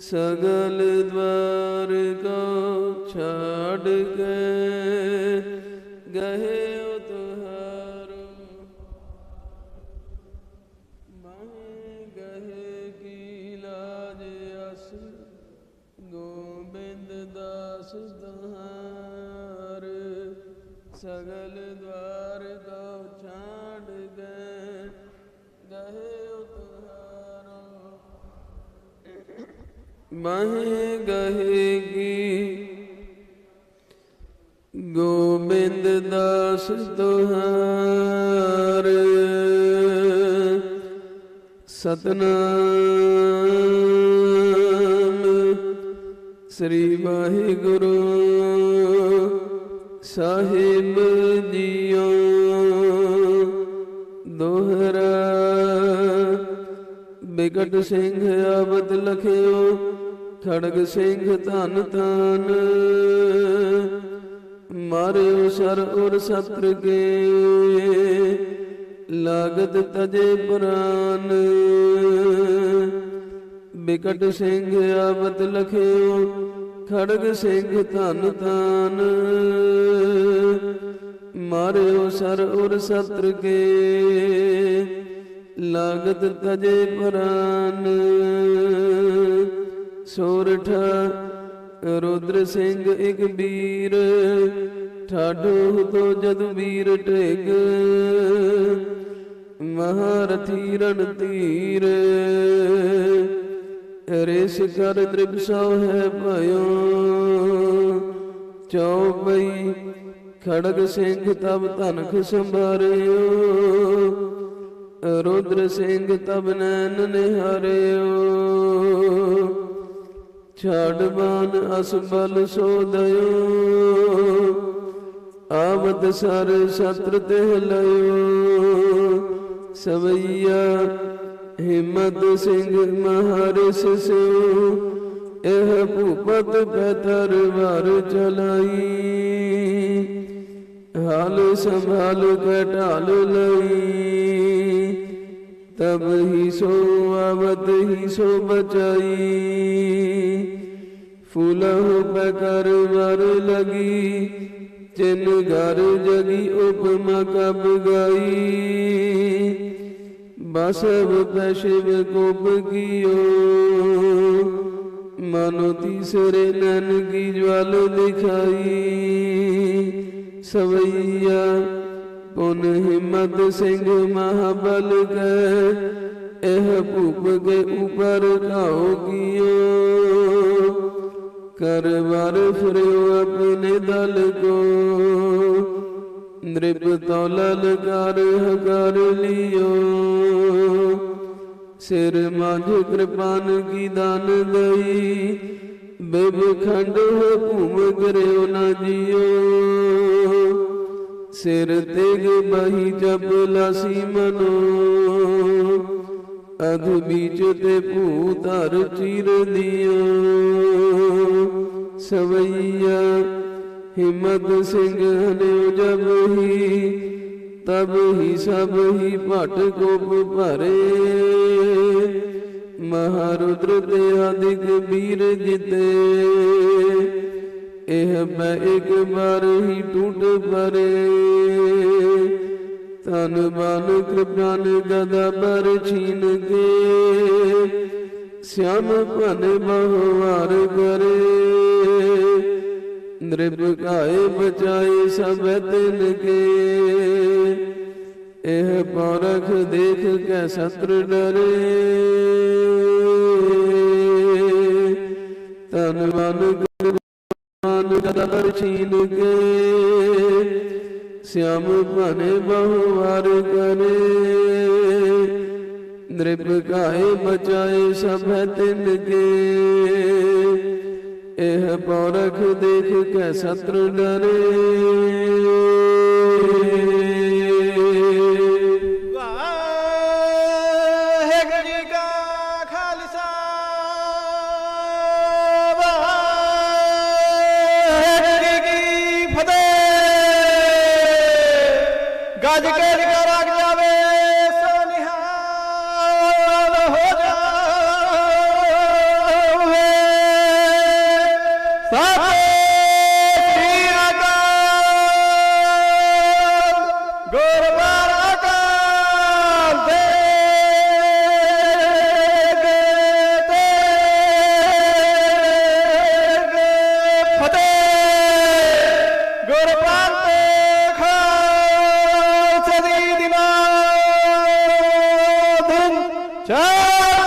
ਸਗਲ ਦਵਾਰ ਕੋ ਛਾੜ ਕੇ ਗਏ ਉਤਹਾਰੋ। ਮਾਹੇ ਗਏ ਲਾਜ ਅਸ, ਗੋਬਿੰਦ ਦਾਸ ਦਹਾਰ ਸਗਲ ਦਵਾਰ ਕੋ ਛਾੜ ਗਏ ਗਏ ਮਾਹੇ ਗਹੇਗੀ, ਗੋਬਿੰਦ ਦਾਸ ਤੁਹਾਰ ਸਤਨਾਮ ਸ੍ਰੀ ਵਾਹਿਗੁਰੂ ਸਾਹਿਬ ਜੀਓ। ਦੋਹਰਾ, ਬਿਕਟ ਸਿੰਘ ਆਵਤ ਲਖਿਓ ਖੜਗ ਸਿੰਘ ਧਨ ਧਨ। ਮਾਰਿਓ ਸਰ ਉਰ ਸਤਰ ਕੇ ਲਾਗਤ ਤਜੇ ਪ੍ਰਾਨ। ਬਿਕਟ ਸਿੰਘ ਆਵਤ ਲਖਿਓ, ਖੜਗ ਸਿੰਘ ਧਨ ਧਨ। ਮਾਰਿਓ ਸਰ ਉਰ ਸਤਰ ਕੇ ਲਾਗਤ ਤਜੇ ਪ੍ਰਾਨ। ਸੋਰਠ, ਰੁਦਰ ਸਿੰਘ ਇਕ ਵੀਰ, ਠਾਡੋ ਤੋ ਜਦ ਵੀਰ ਟੇਗ ਮਹਾਰਥੀ ਰਣ ਤੀਰ ਰੇਸ ਕਰ ਤ੍ਰਿਪਸੋ ਹੈ ਭਇਓ। ਚੌਪਈ ਖੜਗ ਸਿੰਘ ਤਬ ਧਨਖ ਸੰਭਾਰਿਓ। ਰੁਦਰ ਸਿੰਘ ਤਬ ਨੈਣ ਨਿਹਾਰਿਓ। ਛਾੜ ਅਸਬਲ ਸੋ ਸੋਦਇਓ ਆਵਤ ਸਰ ਸਤਰ ਤੇ ਲਿਓ ਸਵਈਆ ਹਿੰਮਤ ਸਿੰਘ ਮਹਾਰਿਸ ਸਿਉ ਇਹ ਭੂਪਤ ਪੈਤਰ ਵਾਰ ਚਲਾਈ। ਹਾਲ ਸੰਭਾਲ ਕੇ ਢਾਲ ਲਈ। ਤਬ ਹੀ ਸੋ ਆਵਤ ਹੀ ਸੋ ਬਚਾਈ। ਫੂਲਹੁ ਬਕਰ ਵਰ ਲਗੀ ਚਿਨ ਘਰ ਜਗੀ ਉਪਮਾ ਕਬ ਗਈ। ਬਸਵ ਪਸ਼ਿਵ ਕੋਪ ਕੀਓ, ਮਨੋ ਤੀਸਰੇ ਨਨ ਕੀ ਜਵਲ ਦਿਖਾਈ ਸਵਈਆ ਪੁਨ ਹਿੰਮਤ ਸਿੰਘ ਮਹਾਬਲ ਕੈ, ਇਹ ਭੂਪ ਕੇ ਉਪਰ ਘਾਉ ਕੀਓ। ਕਰ ਵਾਰ ਫਿਰਿਓ ਆਪਣੇ ਦਲ ਕੋ, ਨ੍ਰਿਪ ਤੌਲਲ ਕਰ ਹਕਰ ਲਿਓ। ਸਿਰ ਮਾਝ ਕਿਰਪਾਨ ਕੀ ਦਾਨ ਦਈ, ਬਿਬ ਖੰਡ ਹੋ ਭੂਮ ਕਰਿਓ ਨਾ ਜੀਓ। ਸਿਰ ਤੇਗ ਬਹੀ ਜਬ ਲਾਸੀ ਮਨੋ। ਅਧ ਬੀਚ ਤੇ ਭੂ ਧਰ ਚੀਰ ਦਿਓ। ਸਵਈਆ ਹਿੰਮਤ ਸਿੰਘ ਨੇ ਜਬ ਹੀ, ਤਬ ਹੀ ਸਭ ਹੀ ਭਟ ਕੋਪ ਭਰੇ। ਮਹਾਰੁਦਰ ਤੇ ਆਦਿਕ ਵੀਰ ਜਿਤੇ। ਇਹ ਮੈਂ ਇੱਕ ਵਾਰ ਹੀ ਟੂਟ ਪਰੇ ਤਨ ਬਨ ਕਿਰਪਾਨ ਗਦਾ ਪਰ ਛੀਨ ਕੇ, ਸਿਆਮ ਭਨ ਬਹੁਵਾਰ ਕਰੇ। ਨ੍ਰਿਪ ਬਚਾਏ ਸਭ ਤਿਨ ਕੇ। ਇਹ ਪਰਖ ਦੇਖ ਕੇ ਸਤਰ ਡਰੇ। ਛੀਨ ਕੇ ਸਿਆਮ ਭਨੇ ਬਹੁ ਵਾਰ ਕਰੇ ਨ੍ਰਿਪ ਕਾਏ ਬਚਾਏ ਸਭ ਤਿਨ ਕੇ। ਇਹ ਪੌਰਖ ਦੇਖ ਕੇ ਸਤਰ ਡਰੇ। ಸಮಾಜಕ್ಕೆ Lord.